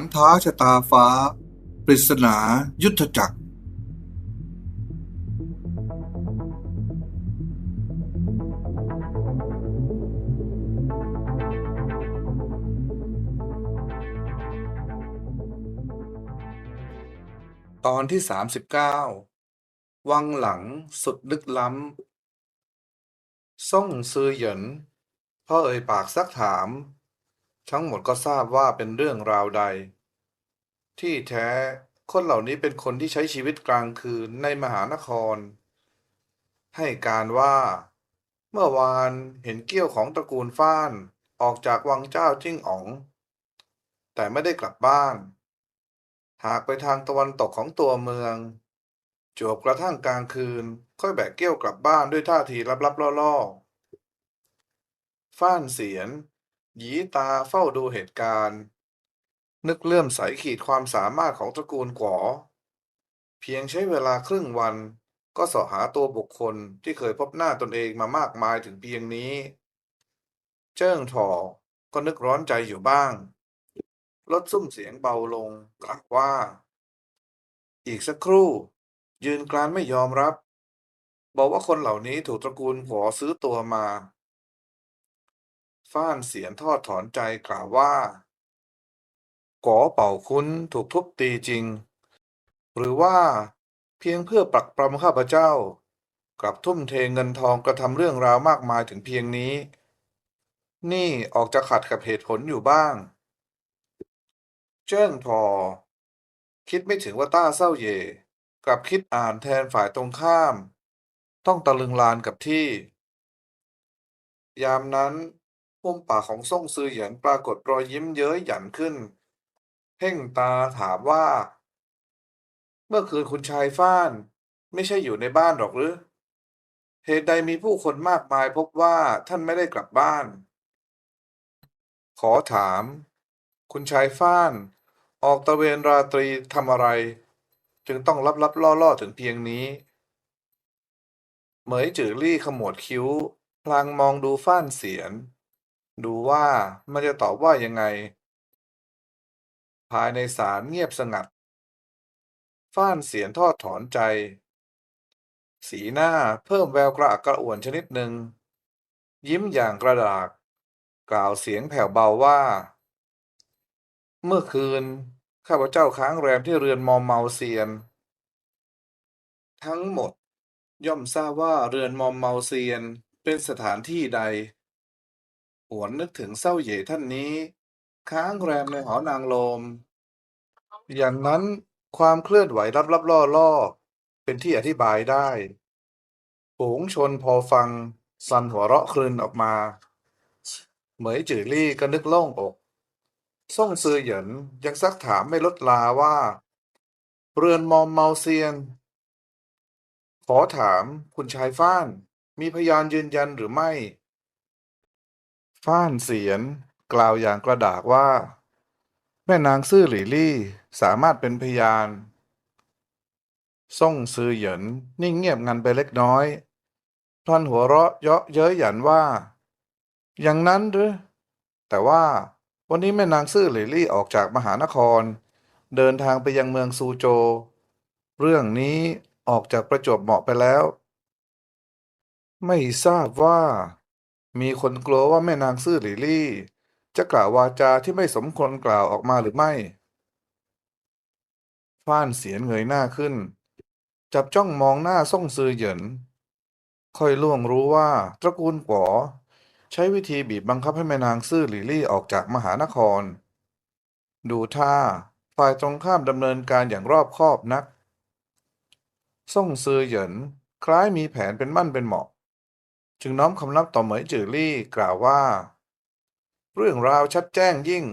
ารท้าชะตาฟ้า ปริศนายุทธจักร ตอนที่สามสิบเก้าวังหลังสุดลึกล้ำ ซ่งซือเหยินพ่อเอ่ยปากซักถาม ทั้งหมดก็ทราบว่าเป็นเรื่องราวใด ที่แท้คนเหล่านี้เป็นคนที่ใช้ชีวิตกลางคืนในมหานคร ให้การว่า เมื่อวานเห็นเกี้ยวของตระกูลฟ้านออกจากวังเจ้าจิ้งอ๋อง แต่ไม่ได้กลับบ้าน หากไปทางตะวันตกของตัวเมือง จวบกระทั่งกลางคืน ค่อยแบกเกี้ยวกลับบ้านด้วยท่าทีลับๆล่อๆฟ้านเสียน หยีตาเฝ้าดูเหตุการณ์ นึกเลื่อมใสขีดความสามารถของตระกูลก๋อ เพียงใช้เวลาครึ่งวันก็สาะหาตัวบุคคลที่เคยพบหน้าตนเองมามากมายถึงเพียงนี้ เจิ้งถอก็นึกร้อนใจอยู่บ้าง ลดซุ้มเสียงเบาลงกล่าวว่า อีกสักครู่ ยืนกรานไม่ยอมรับ บอกว่าคนเหล่านี้ถูกตระกูลหัวซื้อตัวมา ฟ้านเสียนทอดถอนใจกล่าวว่าก๋อเป่าคุ้นถูกทุบตีจริง หรือว่าเพียงเพื่อปรักปรำข้าพเจ้า กลับทุ่มเทเงินทองกระทำเรื่องราวมากมายถึงเพียงนี้ นี่ออกจะขัดกับเหตุผลอยู่บ้าง เจิ้งพอ คิดไม่ถึงว่าต้าเศร้าเย่กลับคิดอ่านแทนฝ่ายตรงข้าม ต้องตะลึงลานกับที่ ยามนั้น มุมปากของซ่งซือเหยียนปรากฏรอยยิ้มเย้ยหยันขึ้นเพ่งตาถามว่า เมื่อคืนคุณชายฟ้าน ไม่ใช่อยู่ในบ้านหรอกหรือ เหตุใดมีผู้คนมากมายพบว่าท่านไม่ได้กลับบ้าน ขอถาม คุณชายฟ้าน ออกตะเวนราตรีทำอะไร จึงต้องลับลับล่อล่อๆถึงเพียงนี้ เหมยจือลี่ขมวดคิ้ว พลางมองดูฟ้านเสียน ดูว่ามันจะตอบว่ายังไง ภายในศาลเงียบสงัด ฟ้านเสียนทอดถอนใจ สีหน้าเพิ่มแววกระอักกระอ่วนชนิดหนึ่ง ยิ้มอย่างกระดาก กล่าวเสียงแผ่วเบาว่า เมื่อคืน ข้าพเจ้าค้างแรมที่เรือนมอมเมาเซียน ทั้งหมดย่อมทราบว่าเรือนมอมเมาเซียนเป็นสถานที่ใด หวนนึกถึงเศร้าเหย่ท่านนี้ ค้างแรมในหอนางโลม อย่างนั้นความเคลื่อนไหวลับๆล่อๆเป็นที่อธิบายได้ฝูงชนพอฟัง สันหัวเราะครืนออกมา เหมยจือลี่ก็นึกโล่งอกซ่งซือเหยินยังซักถามไม่ลดลาว่า เรือนมอมเมาเซียน ขอถามคุณชายฟ้าน มีพยานยืนยันหรือไม่ ฟ้านเสียน กล่าวอย่างกระดากว่า แม่นางซื่อหลี่ลี่สามารถเป็นพยาน ซ่งซือเหยินนิ่งเงียบงันไปเล็กน้อยพลันหัวเราะเยาะเย้ยหยันว่า อย่างนั้นหรือ แต่ว่าวันนี้แม่นางซื่อหลี่ลี่ออกจากมหานคร เดินทางไปยังเมืองซูโจ เรื่องนี้ออกจากประจวบเหมาะไปแล้ว ไม่ทราบว่า มีคนกลัวว่าแม่นางซื่อหลี่ลี่ จะกล่าววาจาที่ไม่สมควรกล่าวออกมาหรือไม่ฟ้านเสียนเงยหน้าขึ้น จับจ้องมองหน้าซ่งซือเหยิน ค่อยล่วงรู้ว่าตระกูลก๋อใช้วิธีบีบบังคับให้แม่นางซื่อหลี่ลี่ออกจากมหานคร ดูท่าฝ่ายตรงข้ามดำเนินการอย่างรอบคอบนัก ซ่งซือเหยิน คล้ายมีแผนเป็นมั่นเป็นเหมาะ จึงน้อมคำนับต่อเหมยจือลี่กล่าวว่า เรื่องราวชัดแจ้งยิ่ง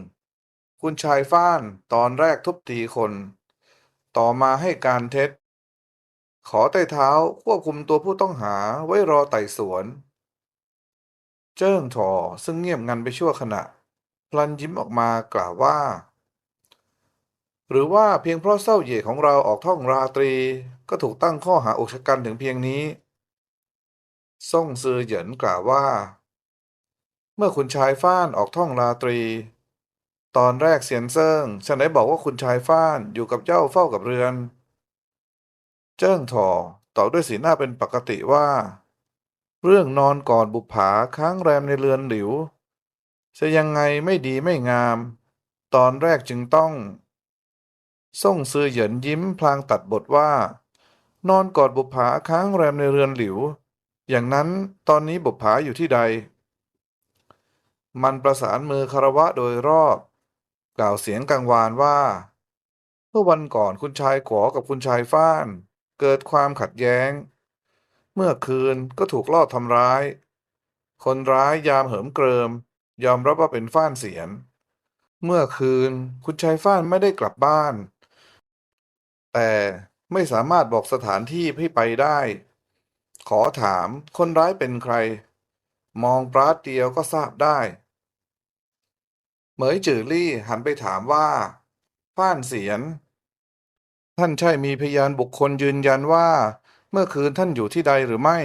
คุณชายฟ้านตอนแรกทุบตีคน ต่อมาให้การเท็จ ขอไต่เท้าควบคุมตัวผู้ต้องหาไว้รอไต่สวน เจิ้งถอซึ่งเงียบงันไปชั่วขณะ พลันยิ้มออกมากล่าวว่า หรือว่าเพียงเพราะเศร้าเหย่ของเราออกท่องราตรีก็ถูกตั้งข้อหาอุกชะกันถึงเพียงนี้ ซ่งซือเหยินกล่าวว่า เมื่อคุณชายฟ้านออกท่องราตรี ตอนแรกเซียนเซิงฉันได้บอกว่าคุณชายฟ้านอยู่กับเจ้าเฝ้ากับเรือน เจิ้งถอตอบด้วยสีหน้าเป็นปกติว่า เรื่องนอนก่อนบุปผาค้างแรมในเรือนหลิวจะยังไงไม่ดีไม่งาม ตอนแรกจึงต้อง ส่งซือเหยินยิ้มพลางตัดบทว่า นอนกอดบุปผาค้างแรมในเรือนหลิว อย่างนั้นตอนนี้บุปผาอยู่ที่ใด มันประสานมือคารวะโดยรอบ กล่าวเสียงกังวานว่าเมื่อวันก่อนคุณชายขอกับคุณชายฟ้าน เกิดความขัดแย้ง เมื่อคืนก็ถูกลอบทำร้าย คนร้ายยามเหิมเกริม ยอมรับว่าเป็นฟ้านเสียน เมื่อคืนคุณชายฟ้านไม่ได้กลับบ้าน แต่ไม่สามารถบอกสถานที่ให้ไปได้ ขอถามคนร้ายเป็นใคร มองปราดเดียวก็ทราบได้ เหมยจือลี่หันไปถามว่าฟ้านเสียน ท่านใช่มีพยานบุคคลยืนยันว่า เมื่อคืนท่านอยู่ที่ใดหรือไม่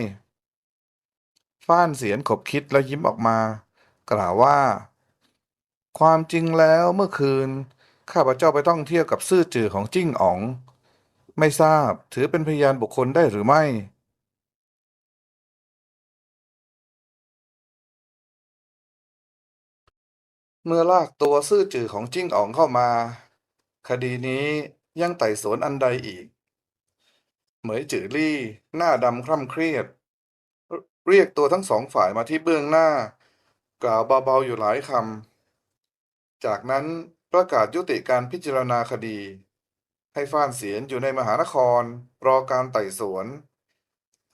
ฟ้านเสียนขบคิดแล้วยิ้มออกมา กล่าวว่า ความจริงแล้วเมื่อคืน ข้าพเจ้าไปท่องเที่ยวกับซื่อจือของจิ้งอ๋อง ไม่ทราบถือเป็นพยานบุคคลได้หรือไม่ เมื่อลากตัวซื่อจือของจิ้งอ๋องเข้ามา คดีนี้ยังไต่สวนอันใดอีก เหมยจือลี่หน้าดำคร่ำเครียด เรียกตัวทั้งสองฝ่ายมาที่เบื้องหน้า กล่าวเบาๆอยู่หลายคำ จากนั้นประกาศยุติการพิจารณาคดี ให้ฟ้านเสียนอยู่ในมหานคร รอการไต่สวน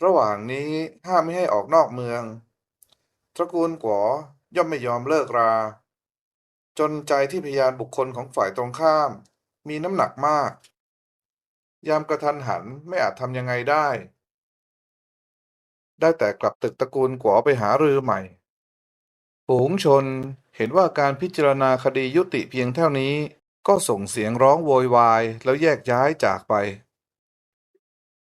ระหว่างนี้ห้ามไม่ให้ออกนอกเมือง ตระกูลกัวย่อมไม่ยอมเลิกรา จนใจที่พยานบุคคลของฝ่ายตรงข้าม มีน้ำหนักมาก ยามกระทันหันไม่อาจทำยังไงได้ ได้แต่กลับตึกตระกูลกัวไปหารือใหม่ฝูงชนเห็นว่าการพิจารณาคดียุติเพียงเท่านี้ ก็ส่งเสียงร้องโวยวายแล้วแยกย้ายจากไป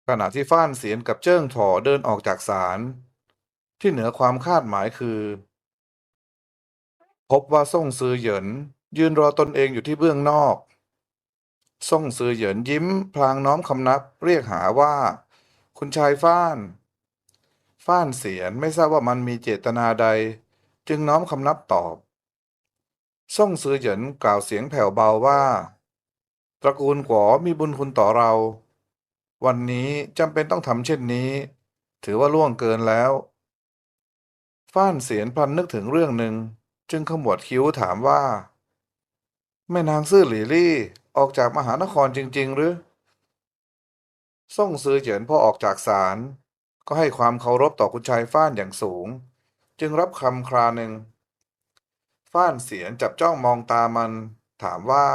ขณะที่ฟ้านเสียนกับเจิ้งถอเดินออกจากศาลที่เหนือความคาดหมายคือ พบว่าส่งซือเหยินยืนรอตนเองอยู่ที่เบื้องนอกส่งซือเหยินยิ้ม พลางน้อมคำนับเรียกหาว่า คุณชายฟ้าน ฟ้านเสียนไม่ทราบว่ามันมีเจตนาใด จึงน้อมคำนับตอบส่งซือเหยินกล่าวเสียงแผ่วเบาว่า ตระกูลกัวมีบุญคุณต่อเรา วันนี้จำเป็นต้องทำเช่นนี้ ถือว่าล่วงเกินแล้ว ฟ้านเสียนพลันนึกถึงเรื่องหนึ่ง จึงขมวดคิ้วถามว่า แม่นางซื่อหลี่ลี่ออกจากมหานครจริง ๆ หรือ ส่งซือเหยินพอออกจากศาลก็ให้ความเคารพต่อคุณชายฟ้านอย่างสูง จึงรับคำคราหนึ่ง ฟ้านเสียนจับจ้องมองตามัน ถามว่า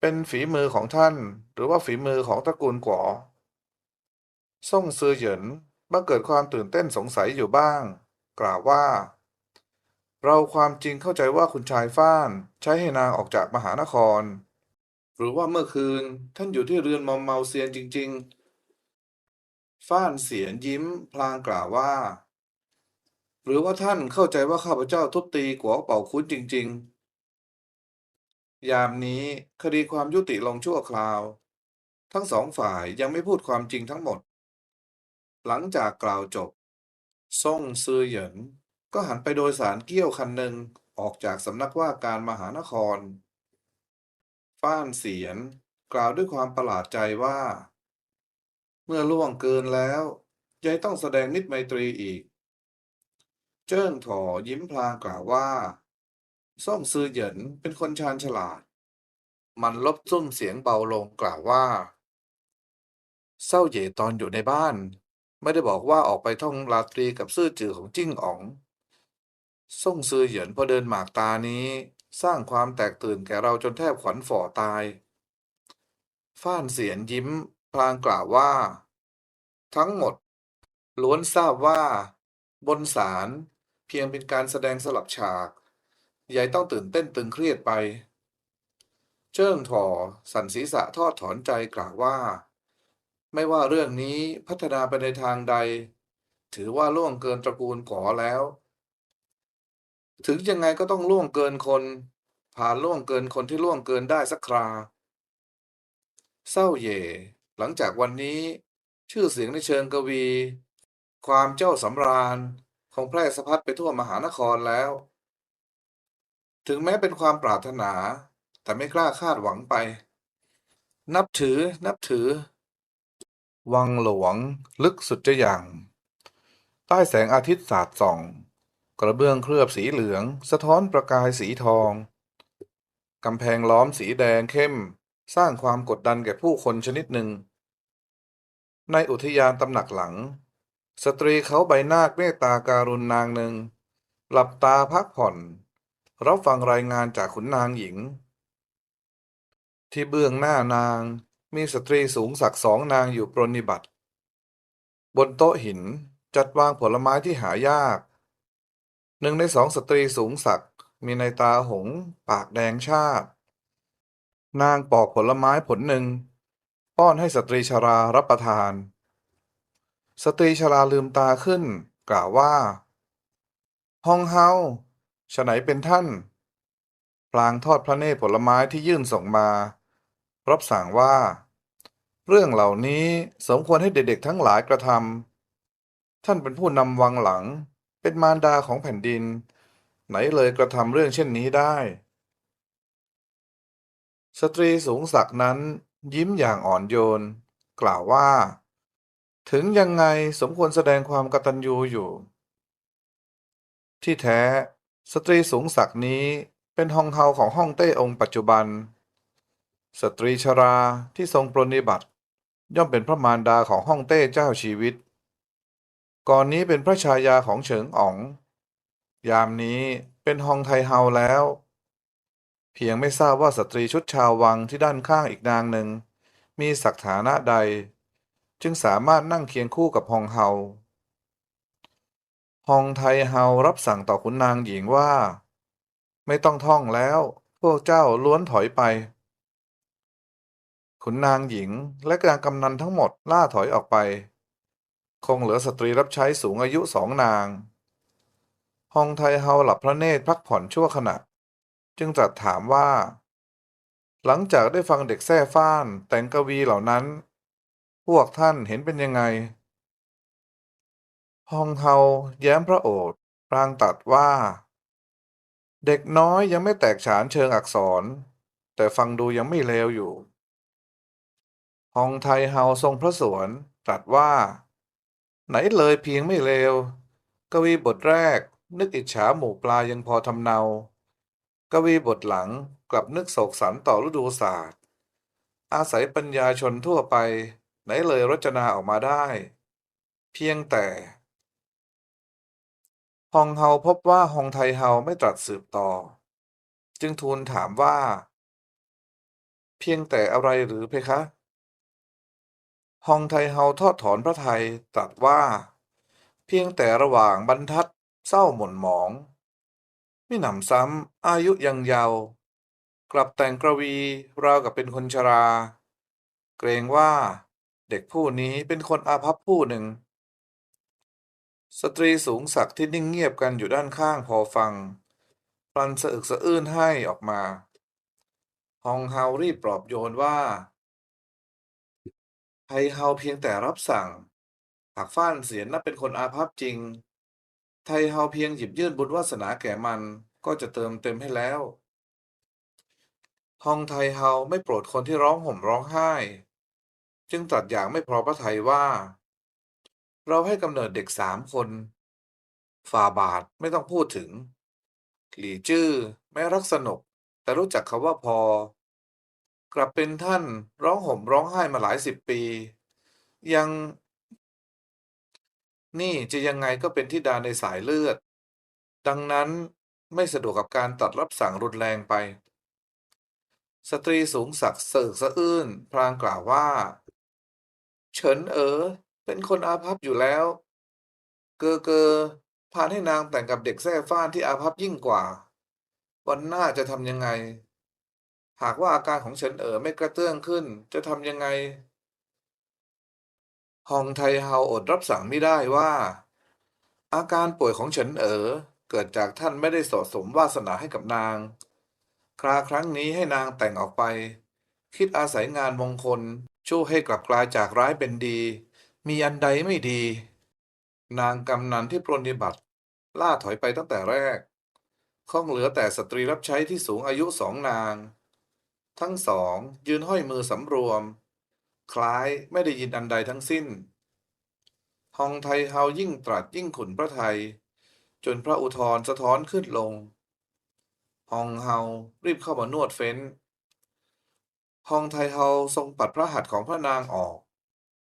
เป็นฝีมือของท่าน หรือว่าฝีมือของตระกูลกัวส่งซือเหยินบังเกิดความตื่นเต้นสงสัยอยู่บ้าง กล่าวว่า เราความจริงเข้าใจว่าคุณชายฟ้านใช้ให้นางออกจากมหานคร หรือว่าเมื่อคืนท่านอยู่ที่เรือนมอมเมาเซียนจริง ๆ ฟ้านเสียนยิ้มพลางกล่าวว่า หรือว่าท่านเข้าใจว่าข้าพเจ้าทุบตีกัวเป่าคุ้นจริง ๆ ยามนี้คดีความยุติลงชั่วคราว ทั้งสองฝ่ายยังไม่พูดความจริงทั้งหมด หลังจากกล่าวจบ ซ่งซือเหยิน ก็หันไปโดยสารเกี้ยวคันหนึ่งออกจากสำนักว่าการมหานคร ฟ้านเสียน กล่าวด้วยความประหลาดใจว่า เมื่อล่วงเกินแล้วยายต้องแสดงนิตไมตรีอีก เจิ้งถอยิ้มพลางกล่าวว่าซ่องซือเหยินเป็นคนชาญฉลาด มันลบซุ้มเสียงเบาลงกล่าวว่า เศร้าเหย่ตอนอยู่ในบ้าน ไม่ได้บอกว่าออกไปท่องราตรีกับซื่อจือของจิ้งอ๋อง ส่งซือเหยินพอเดินหมากตานี้ สร้างความแตกตื่นแก่เราจนแทบขวัญฝ่อตาย ฟ้านเสียนยิ้ม พลางกล่าวว่า ทั้งหมด ล้วนทราบว่า บนศาลเพียงเป็นการแสดงสลับฉากยายต้องตื่นเต้นตึงเครียดไป เจิ้งถอสันศีษะทอดถอนใจกล่าวว่า ไม่ว่าเรื่องนี้พัฒนาไปในทางใด ถือว่าล่วงเกินตระกูลก๋อแล้ว ถึงยังไงก็ต้องล่วงเกินคน ผ่านล่วงเกินคนที่ล่วงเกินได้สักครา เศร้าเย่หลังจากวันนี้ ชื่อเสียงในเชิงกวี ความเจ้าสำราญคงแพร่สะพัดไปทั่วมหานครแล้ว ถึงแม้เป็นความปรารถนา แต่ไม่กล้าคาดหวังไป นับถือนับถือ วังหลวงลึกสุดจะอย่าง ใต้แสงอาทิตย์สาดส่อง กระเบื้องเคลือบสีเหลือง สะท้อนประกายสีทอง กำแพงล้อมสีแดงเข้ม สร้างความกดดันแก่ผู้คนชนิดหนึ่ง ในอุทยานตำหนักหลัง สตรีเขาใบหน้าเมตตาการุณนางหนึ่ง หลับตาพักผ่อน รับฟังรายงานจากขุนนางหญิง ที่เบื้องหน้านางมีสตรีสูงสักสองนางอยู่ปรนนิบัติ บนโต๊ะหินจัดวางผลไม้ที่หายาก หนึ่งในสองสตรีสูงสักดิ์มีในตาหงส์ปากแดงชาติ นางปอกผลไม้ผลหนึ่ง ป้อนให้สตรีชรารับประทาน สตรีชราลืมตาขึ้น กล่าวว่าฮองเฮาฉไหนเป็นท่าน พลางทอดพระเนตรผลไม้ที่ยื่นส่งมา รับสั่งว่า เรื่องเหล่านี้สมควรให้เด็กๆทั้งหลายกระทำท่านเป็นผู้นำวังหลัง เป็นมารดาของแผ่นดิน ไหนเลยกระทำเรื่องเช่นนี้ได้ สตรีสูงศักนั้นยิ้มอย่างอ่อนโยน กล่าวว่า ถึงยังไงสมควรแสดงความกตัญญูอยู่ ที่แท้สตรีสูงศักนี้เป็นฮองเฮาของฮ่องเต้องค์ปัจจุบัน สตรีชราที่ทรงปรนนิบัติ ย่อมเป็นพระมารดาของฮ่องเต้เจ้าชีวิต ก่อนนี้เป็นพระชายาของเฉิงอ๋อง ยามนี้เป็นฮองไทเฮาแล้ว เพียงไม่ทราบว่าสตรีชุดชาววังที่ด้านข้างอีกนางหนึ่ง มีศักฐานะใด จึงสามารถนั่งเคียงคู่กับฮองเฮาฮองไทเฮารับสั่งต่อขุนนางหญิงว่า ไม่ต้องท่องแล้ว พวกเจ้าล้วนถอยไป ขุนนางหญิงและกางกำนันทั้งหมดล่าถอยออกไป คงเหลือสตรีรับใช้สูงอายุสองนาง ฮองไทเฮาหลับพระเนตรพักผ่อนชั่วขณะ จึงตรัสถามว่า หลังจากได้ฟังเด็กแซ่ฟ้านแต่งกวีเหล่านั้น พวกท่านเห็นเป็นยังไง ฮองเฮาแย้มพระโอษฐ์พลางตรัสว่า เด็กน้อยยังไม่แตกฉานเชิงอักษร แต่ฟังดูยังไม่เลวอยู่ ฮองไทเฮาทรงพระสวนตรัสว่า ไหนเลยเพียงไม่เลวกวีบทแรก นึกอิจฉาหมู่ปลายังพอทำเนากวีบทหลังกลับนึกโศกสันต่อฤดูศาสตร์ อาศัยปัญญาชนทั่วไป ไหนเลยรจนาออกมาได้ เพียงแต่ฮองเฮาพบว่าฮองไทเฮาไม่ตรัสสืบต่อ จึงทูลถามว่า เพียงแต่อะไรหรือเพคะ ฮองไทเฮาทอดถอนพระไทยตรัสว่า เพียงแต่ระหว่างบรรทัดเศร้าหม่นหมอง ไมิหนำซ้ำอายุยังยาว กลับแต่งกระวีราวกับเป็นคนชรา เกรงว่าเด็กผู้นี้เป็นคนอาภัพผู้หนึ่ง สตรีสูงศักดิ์ที่นิ่งเงียบกันอยู่ด้านข้างพอฟังพลันสะอึกสะอื้นให้ออกมา ฮองเฮารีบปลอบโยนว่า ไทเฮาเพียงแต่รับสั่ง หากฟ้านเสียนนับเป็นคนอาภัพจริง ไทเฮาเพียงหยิบยื่นบุญวาสนาแก่มันก็จะเติมเต็มให้แล้วฮองไทเฮาไม่โปรดคนที่ร้องห่มร้องไห้ จึงตรัสอย่างไม่พอพระทัยว่า เราให้กำเนิดเด็กสามคนฝ่าบาทไม่ต้องพูดถึง หลี่จื้อแม้รักสนุก แต่รู้จักคำว่าพอ กลับเป็นท่านร้องห่มร้องไห้มาหลายสิบปี ยังนี่จะยังไงก็เป็นธิดาในสายเลือด ดังนั้นไม่สะดวกกับการตัดรับสั่งรุนแรงไป สตรีสูงศักดิ์เสิกสะอื้น พลางกล่าวว่า เฉินเอ๋อเป็นคนอาภัพอยู่แล้ว เกอเกอพานให้นางแต่งกับเด็กแท้ฟ้านที่อาภัพยิ่งกว่า วันหน้าจะทำยังไง หากว่าอาการของเฉินเอ๋อไม่กระเตื้องขึ้น จะทำยังไง ฮองไทเฮาอดรับสั่งไม่ได้ว่า อาการป่วยของเฉินเอ๋อเกิดจากท่านไม่ได้สะสมวาสนาให้กับนาง คราครั้งนี้ให้นางแต่งออกไป คิดอาศัยงานมงคล ช่วยให้กลับกลายจากร้ายเป็นดี มีอันใดไม่ดี นางกำนันที่ปรนนิบัติ ล่าถอยไปตั้งแต่แรกคงเหลือแต่สตรีรับใช้ที่สูงอายุสองนาง ทั้งสองยืนห้อยมือสำรวม คล้ายไม่ได้ยินอันใดทั้งสิ้น ฮองไทเฮายิ่งตรัสยิ่งขุนพระไทย จนพระอุทธรสะท้อนขึ้นลง ฮองเฮารีบเข้ามานวดเฟ้น ฮองไทเฮาทรงปัดพระหัตถ์ของพระนางออก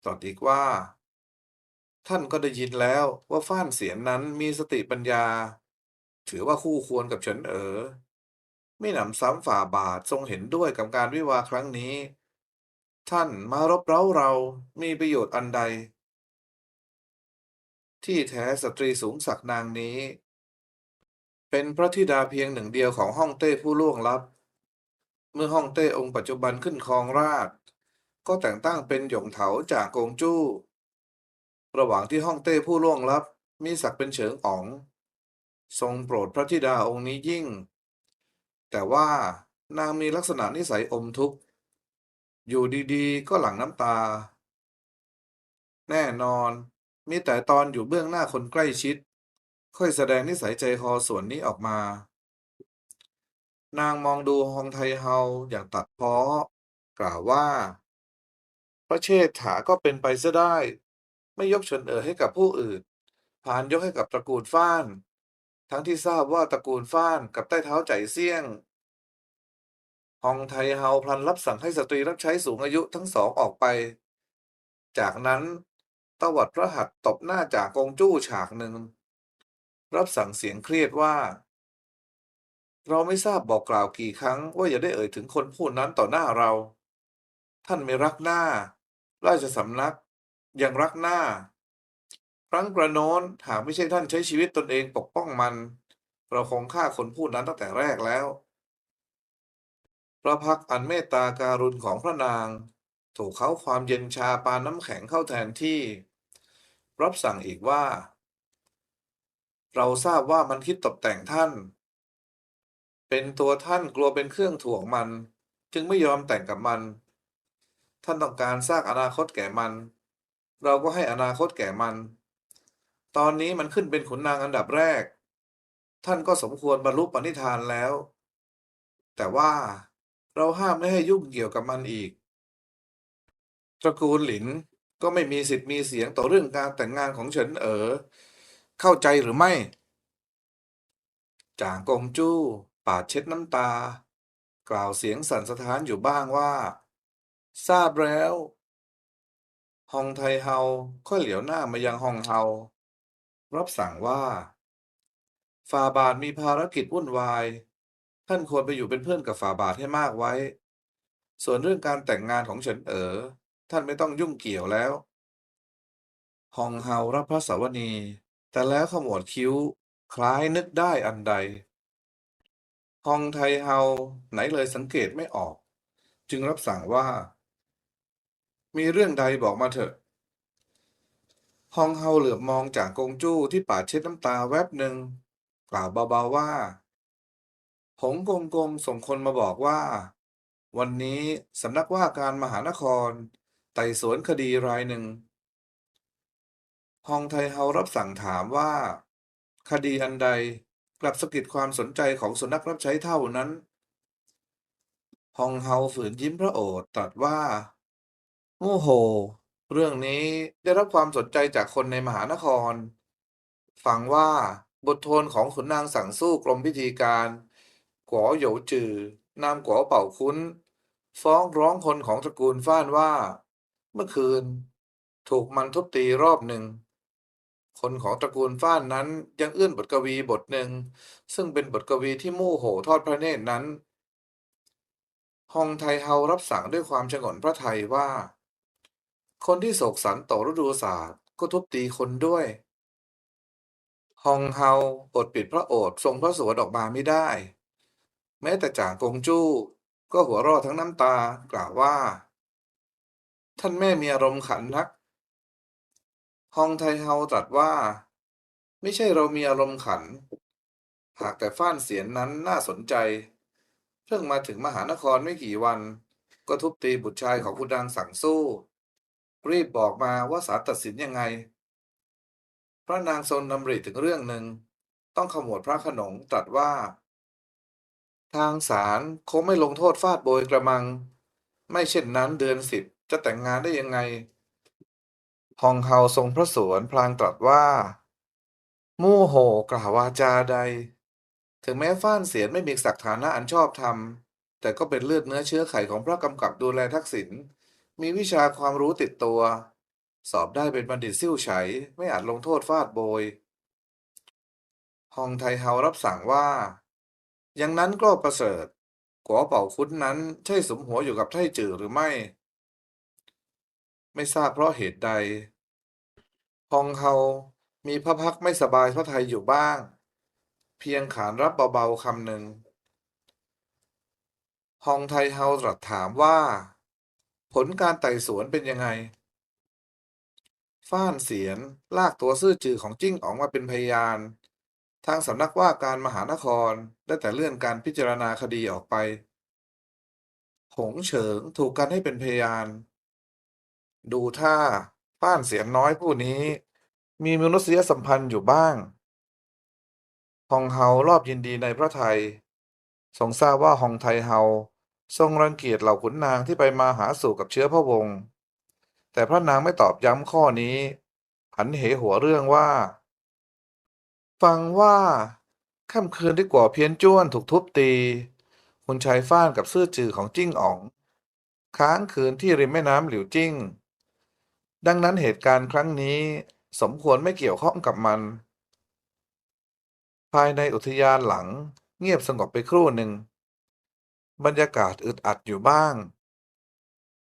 ตรัสอีกว่า ท่านก็ได้ยินแล้วว่าฟ้านเสียนนั้นมีสติปัญญา ถือว่าคู่ควรกับเฉินเอ๋อ ม่หนำซ้ำฝ่าบาททรงเห็นด้วยกับการวิวาห์ครั้งนี้ ท่านมารบเร้าเรามีประโยชน์อันใด ที่แท้สตรีสูงศักดิ์นางนี้ เป็นพระธิดาเพียงหนึ่งเดียวของฮ่องเต้ผู้ล่วงลับ เมื่อฮ่องเต้องค์ปัจจุบันขึ้นครองราชก็แต่งตั้งเป็นหยงเถาจากกงจู้ ระหว่างที่ฮ่องเต้ผู้ล่วงลับ มีศักดิ์เป็นเฉิงอ๋อง ทรงโปรดพระธิดาองค์นี้ยิ่ง แต่ว่านางมีลักษณะนิสัยอมทุกข์ อยู่ดีๆ ก็หลั่งน้ำตา แน่นอน มีแต่ตอนอยู่เบื้องหน้าคนใกล้ชิด ค่อยแสดงนิสัยใจคอส่วนนี้ออกมา นางมองดูฮองไทเฮาอย่างตัดเพ้อกล่าวว่า พระเชษฐาก็เป็นไปเสียได้ ไม่ยกเฉินเอ๋อให้กับผู้อื่นผานยกให้กับตระกูลฟ้าน ทั้งที่ทราบว่าตระกูลฟ้านกับใต้เท้าใจเซี่ยงฮองไทเฮาพลันรับสั่งให้สตรีรับใช้สูงอายุทั้งสองออกไป จากนั้นตวัดพระหัตถ์ตบหน้าจากกงจู้ฉากหนึ่ง รับสั่งเสียงเครียดว่า เราไม่ทราบบอกกล่าวกี่ครั้งว่าอย่าได้เอ่ยถึงคนผู้นั้นต่อหน้าเรา ท่านไม่รักหน้า ราชสำนัก ยังรักหน้า ครั้งกระโน้นหากไม่ใช่ท่านใช้ชีวิตตนเองปกป้องมัน เราคงฆ่าคนผู้นั้นตั้งแต่แรกแล้ว พระพักอันเมตตาการุณของพระนาง ถูกเขาความเย็นชาปานน้ำแข็งเข้าแทนที่ รับสั่งอีกว่า เราทราบว่ามันคิดตกแต่งท่าน เป็นตัวท่านกลัวเป็นเครื่องถ่วงมัน จึงไม่ยอมแต่งกับมัน ท่านต้องการสร้างอนาคตแก่มัน เราก็ให้อนาคตแก่มัน ตอนนี้มันขึ้นเป็นขุนนางอันดับแรก ท่านก็สมควรบรรลุปณิธานแล้ว แต่ว่าเราห้ามไม่ให้ยุ่งเกี่ยวกับมันอีก ตระกูลหลินก็ไม่มีสิทธิ์มีเสียงต่อเรื่องการแต่งงานของเฉินเอ๋อเข้าใจหรือไม่ จางกงจู้ปาดเช็ดน้ำตา กล่าวเสียงสั่นสะท้านอยู่บ้างว่า ทราบแล้ว ฮองไทเฮาค่อยเหลียวหน้ามายังฮองเฮา รับสั่งว่าฝ่าบาทมีภารกิจวุ่นวาย ท่านควรไปอยู่เป็นเพื่อนกับฝ่าบาทให้มากไว้ ส่วนเรื่องการแต่งงานของเฉินเอ๋อ ท่านไม่ต้องยุ่งเกี่ยวแล้วฮองเฮารับพระสวนี แต่แล้วขมวดคิ้ว คล้ายนึกได้อันใดฮองไทเฮาไหนเลยสังเกตไม่ออก จึงรับสั่งว่า มีเรื่องใดบอกมาเถอะ ฮองเฮาเหลือบมองจากกงจู้ที่ปาดเช็ดน้ำตาแวบหนึ่งกล่าวเบาๆว่า หงกงกงส่งคนมาบอกว่า วันนี้สำนักว่าการมหานคร ไต่สวนคดีรายหนึ่งฮองไทเฮารับสั่งถามว่า คดีอันใดกลับสะกิดความสนใจของสุนัขรับใช้เท่านั้นฮองเฮาฝืนยิ้มพระโอษฐ์ตรัสว่า โอ้โห เรื่องนี้ได้รับความสนใจจากคนในมหานคร ฟังว่าบทโทนของขุนนางสั่งสู้กรมพิธีการก๋อหยวจือนามก๋อเป่าคุ้น ฟ้องร้องคนของตระกูลฟ้านว่า เมื่อคืน ถูกมันทุบตีรอบหนึ่ง คนของตระกูลฟ้านนั้นยังเอื้อนบทกวีบทหนึ่ง ซึ่งเป็นบทกวีที่มู่โหทอดพระเนตรนั้น ฮองไทเฮารับสั่งด้วยความฉงนพระไทยว่า คนที่โศกสันต่อฤดูศาสตร์ก็ทุบตีคนด้วย ฮองเฮาอดปิดพระโอษฐ์ทรงพระสวดออกมาไม่ได้ แม้แต่จ่างกงจู้ ก็หัวเราะทั้งน้ำตากล่าวว่า ท่านแม่มีอารมณ์ขันนัก ฮองไทเฮาตรัสว่า ไม่ใช่เรามีอารมณ์ขัน หากแต่ฟ้านเสียนนั้นน่าสนใจ เพิ่งมาถึงมหานครไม่กี่วัน ก็ทุบตีบุตรชายของคุณนางสั่งสู้ รีบบอกมาว่าศาลตัดสินยังไง พระนางทรงดำริถึงเรื่องหนึ่ง ต้องขมวดพระขนงตรัสว่า ทางศาลคงไม่ลงโทษฟาดโบยกระมัง ไม่เช่นนั้นเดือนสิบจะแต่งงานได้ยังไง ฮองเฮาทรงพระสวนพลางตรัสว่า มู่โหกล่าววาจาใด ถึงแม้ฟ้านเสียนไม่มีศักดิ์ฐานะอันชอบธรรม แต่ก็เป็นเลือดเนื้อเชื้อไขของพระกำกับดูแลทักษิณ มีวิชาความรู้ติดตัว สอบได้เป็นบัณฑิตซิ่วไฉไม่อาจลงโทษฟาดโบยฮองไทเฮารับสั่งว่า อย่างนั้นก็ประเสริฐกัวเป่าคุ้นนั้นใช่สมหัวอยู่กับไท่จือหรือไม่ ไม่ทราบเพราะเหตุใดฮองเฮามีพระพักไม่สบายพระไทยอยู่บ้าง เพียงขานรับเบาๆคำหนึ่งฮองไทเฮาตรัสถามว่า ผลการไต่สวนเป็นยังไง ฟ้านเสียน ลากตัวซื่อจือของจิ้งอ๋องมาเป็นพยาน ทางสำนักว่าการมหานครได้แต่เลื่อนการพิจารณาคดีออกไป หงเฉิงถูกกันให้เป็นพยาน ดูท่าฟ้านเสียนน้อยผู้นี้ มีมนุษยสัมพันธ์อยู่บ้างฮองเฮารอบยินดีในพระไทยทรงทราบว่าฮองไทเฮา ทรงรังเกียจเหล่าขุนนางที่ไปมาหาสู่กับเชื้อพระวงศ์แต่พระนางไม่ตอบย้ำข้อนี้ หันเหหัวเรื่องว่า ฟังว่าค่ำคืนที่กว่าเพี้ยนจ้วนถูกทุบตี คุณชายฟ้านกับซื่อจือของจิ้งอ๋อง ค้างคืนที่ริมแม่น้ำหลิวจิ้ง ดังนั้นเหตุการณ์ครั้งนี้สมควรไม่เกี่ยวข้องกับมัน ภายในอุทยานหลังเงียบสงบไปครู่หนึ่ง บรรยากาศอึดอัดอยู่บ้าง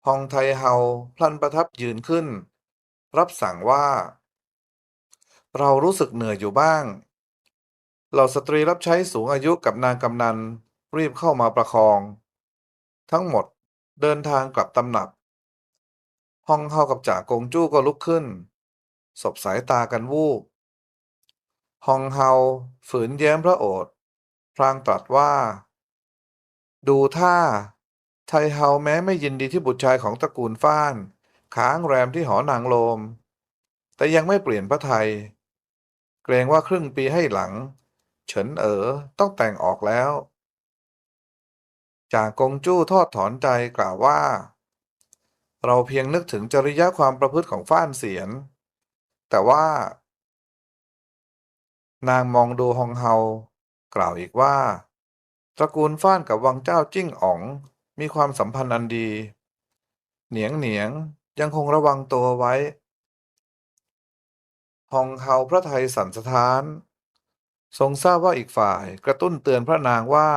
ฮองไทเฮาพลันประทับยืนขึ้น รับสั่งว่า เรารู้สึกเหนื่อยอยู่บ้าง เหล่าสตรีรับใช้สูงอายุกับนางกำนัน รีบเข้ามาประคอง ทั้งหมดเดินทางกลับตำหนักฮองเฮากับจ่ากงจู้ก็ลุกขึ้น สบสายตากันวูบฮองเฮาฝืนแย้มพระโอษฐ์พลางตรัสว่า ดูท่าไทเฮาแม้ไม่ยินดีที่บุตรชายของตระกูลฟ้าน ค้างแรมที่หอนางโลม แต่ยังไม่เปลี่ยนพระไทย เกรงว่าครึ่งปีให้หลัง เฉินเอ๋อต้องแต่งออกแล้ว จากกงจู้ทอดถอนใจกล่าวว่า เราเพียงนึกถึงจริยะความประพฤติของฟ้านเสียน แต่ว่า นางมองดูฮองเฮากล่าวอีกว่า ตระกูลฟ้านกับวังเจ้าจิ้งอ๋อง มีความสัมพันธ์อันดี เหนียงเหนียงยังคงระวังตัวไว้ฮองเฮาพระไทยสันสถาน ทรงทราบว่าอีกฝ่ายกระตุ้นเตือนพระนางว่า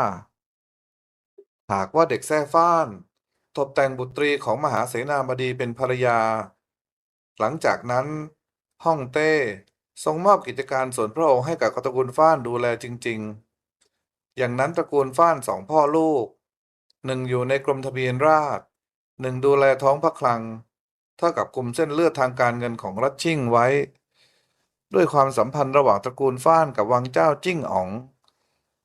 หากว่าเด็กแท้ฟ้านตกแต่งบุตรีของมหาเสนาบดีเป็นภรรยา หลังจากนั้นฮ่องเต้ ทรงมอบกิจการส่วนพระองค์ให้กับตระกูลฟ้านดูแลจริง ๆ อย่างนั้นตระกูลฟ้านสองพ่อลูก หนึ่งอยู่ในกรมทะเบียนราษฎรหนึ่งดูแลท้องพระคลัง เท่ากับกลุ่มเส้นเลือดทางการเงินของรัชชิ่งไว้ ด้วยความสัมพันธ์ระหว่างตระกูลฟ้านกับวังเจ้าจิ้งอ๋อง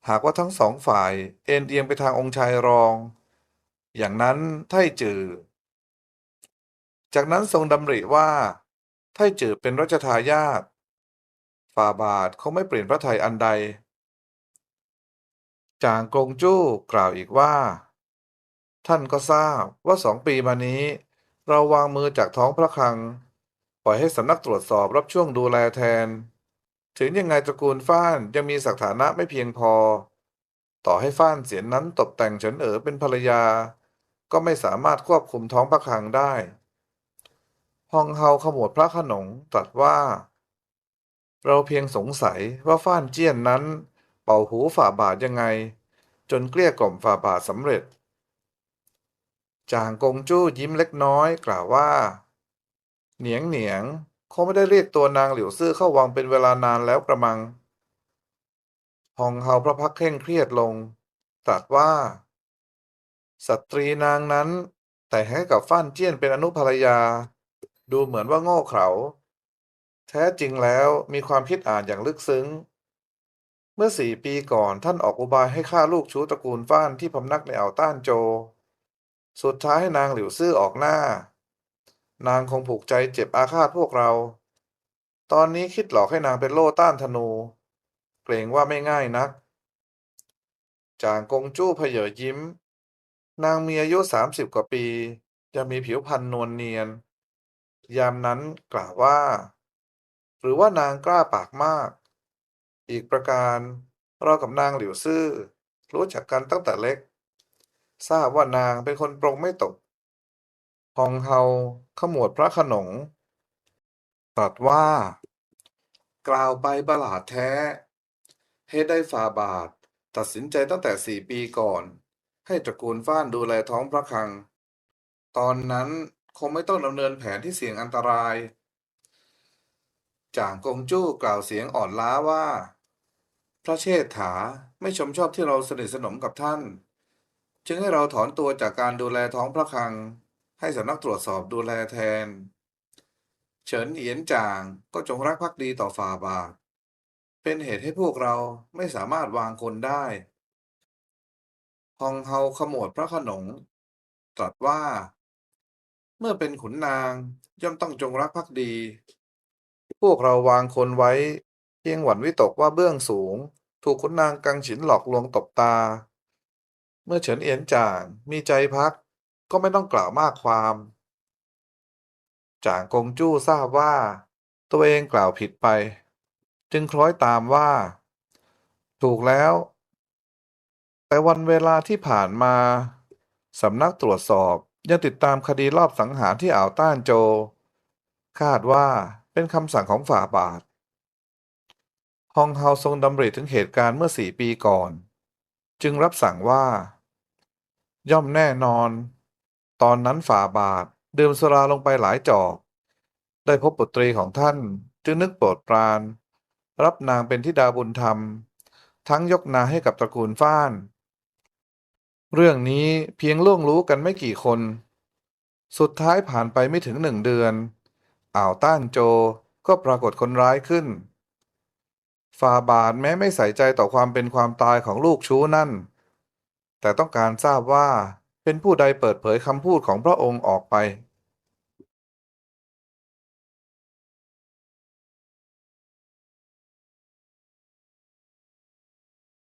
หากว่าทั้งสองฝ่ายเอ็นเอียงไปทางองค์ชายรอง อย่างนั้นไทจือ จากนั้นทรงดำริว่าไทจือเป็นรัชทายาทฝ่าบาทเขาไม่เปลี่ยนพระไทยอันใด จางกงจู้กล่าวอีกว่า ท่านก็ทราบว่าสองปีมานี้ เราวางมือจากท้องพระคลัง ปล่อยให้สำนักตรวจสอบรับช่วงดูแลแทน ถึงยังไงตระกูลฟ้านยังมีสถานะไม่เพียงพอ ต่อให้ฟ้านเสียนนั้นตกแต่งเฉินเอ๋อเป็นภรรยา ก็ไม่สามารถควบคุมท้องพระคลังได้ฮองเฮาขมวดพระขนงตรัสว่า เราเพียงสงสัยว่าฟ้านเจี้ยนนั้น เป่าหูฝ่าบาทยังไง จนเกลี้ยกล่อมฝ่าบาทสำเร็จ จางกงจู้ยิ้มเล็กน้อยกล่าวว่า เหนียงเหนียงคงไม่ได้เรียกตัวนางหลิวซื่อเข้าวังเป็นเวลานานแล้วกระมังฮองเฮาพระพักเคร่งเครียดลง ตรัสว่า สตรีนางนั้น แต่งให้กับฟ้านเจี้ยนเป็นอนุภรรยา ดูเหมือนว่าโง่เขลาแท้จริงแล้วมีความคิดอ่านอย่างลึกซึ้ง เมื่อสี่ปีก่อนท่านออกอุบายให้ฆ่าลูกชู้ตระกูลฟ้านที่พำนักในอ่าวต้านโจ สุดท้ายให้นางหลิวซื่อออกหน้า นางคงผูกใจเจ็บอาฆาตพวกเรา ตอนนี้คิดหลอกให้นางเป็นโล่ต้านธนู เกรงว่าไม่ง่ายนัก จางกงจู้เพเยอยิ้ม นางมีอายุสามสิบกว่าปียังมีผิวพรรณนวลเนียน ยามนั้นกล่าวว่า หรือว่านางกล้าปากมาก อีกประการเรากับนางหลิวซื่อ รู้จักกันตั้งแต่เล็ก ทราบว่านางเป็นคนปรงไม่ตกฮองเฮาขมวดพระขนงตรัสว่า กล่าวไปประหลาดแท้เหตได้ฝ่าบาท ตัดสินใจตั้งแต่สี่ปีก่อน ให้ตระกูลฟ้านดูแลท้องพระคลัง ตอนนั้นคงไม่ต้องดำเนินแผนที่เสี่ยงอันตรายจ่างกงจู้กล่าวเสียงอ่อนล้าว่า ระเชษฐาไม่ชมชอบที่เราสนิทสนมกับท่าน จึงให้เราถอนตัวจากการดูแลท้องพระคลัง ให้สำนักตรวจสอบดูแลแทน เฉินเหียนจางก็จงรักภักดีต่อฝ่าบาท เป็นเหตุให้พวกเราไม่สามารถวางคนได้ ฮองเฮาขมวดพระขนง ตรัสว่า เมื่อเป็นขุนนางย่อมต้องจงรักภักดี พวกเราวางคนไว้เพียงหวั่นวิตกว่าเบื้องสูง ถูกขุนนางกังฉินหลอกลวงตบตา เมื่อเฉินเอียนจ่างมีใจพักก็ไม่ต้องกล่าวมากความ จ่างกงจู้ทราบว่า ตัวเองกล่าวผิดไป จึงคล้อยตามว่า ถูกแล้ว แต่วันเวลาที่ผ่านมาสำนักตรวจสอบยังติดตามคดีรอบสังหารที่อ่าวต้านโจ คาดว่าเป็นคำสั่งของฝ่าบาท ฮองเฮาทรงดำริถึงเหตุการณ์เมื่อสี่ปีก่อน จึงรับสั่งว่า ย่อมแน่นอน ตอนนั้นฝ่าบาทดื่มสุราลงไปหลายจอก ได้พบบุตรีของท่านจึงนึกโปรดปราน รับนางเป็นธิดาบุญธรรม ทั้งยกนาให้กับตระกูลฟ้าน เรื่องนี้เพียงล่วงรู้กันไม่กี่คน สุดท้ายผ่านไปไม่ถึงหนึ่งเดือน อ่าวต้านโจก็ปรากฏคนร้ายขึ้น ฟาบาทแม้ไม่ใส่ใจต่อความเป็นความตายของลูกชู้นั่น แต่ต้องการทราบว่าเป็นผู้ใดเปิดเผยคำพูดของพระองค์ออกไป